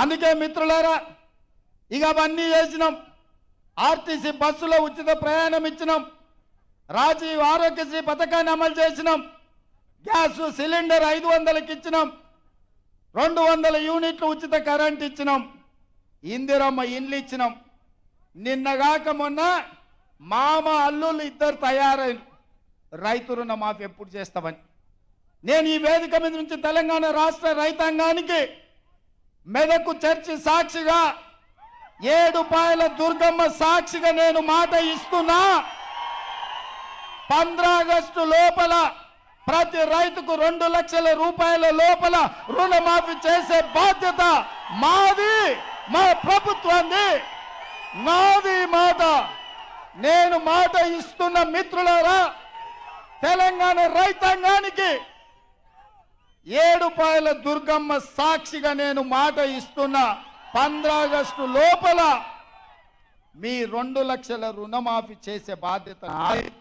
అందుకే మిత్రులారా ఇక అవన్నీ చేసినాం. ఆర్టీసీ బస్సులో ఉచిత ప్రయాణం ఇచ్చినాం. రాజీవ్ ఆరోగ్యశ్రీ పథకాన్ని అమలు చేసినాం. గ్యాస్ సిలిండర్ ఐదు వందలకి ఇచ్చినాం. రెండు వందల యూనిట్లు ఉచిత కరెంట్ ఇచ్చినాం. ఇందిరమ్మ ఇండ్లు ఇచ్చినాం. నిన్నగాక మొన్న మామ అల్లుళ్ళు ఇద్దరు తయారైన రైతు రుణ మాఫీ ఎప్పుడు చేస్తామని. నేను ఈ వేదిక మీద నుంచి తెలంగాణ రాష్ట్ర రైతాంగానికి మెదకు చర్చి సాక్షిగా ఏడు పాయల దుర్గమ్మ సాక్షిగా నేను మాట ఇస్తున్నా. ఆగస్టు లోపల ప్రతి రైతుకు రెండు లక్షల రూపాయల లోపల రుణమాఫీ చేసే బాధ్యత మాది మా ప్రభుత్వాన్ని నాది మాట. నేను మాట ఇస్తున్న మిత్రులారా తెలంగాణ రైతాంగానికి ఏడుపాయల దుర్గమ్మ సాక్షిగా నేను మాట ఇస్తున్నా. ఆగస్టు లోపల మీ రెండు లక్షల రుణమాఫీ చేసే బాధ్యత నాది.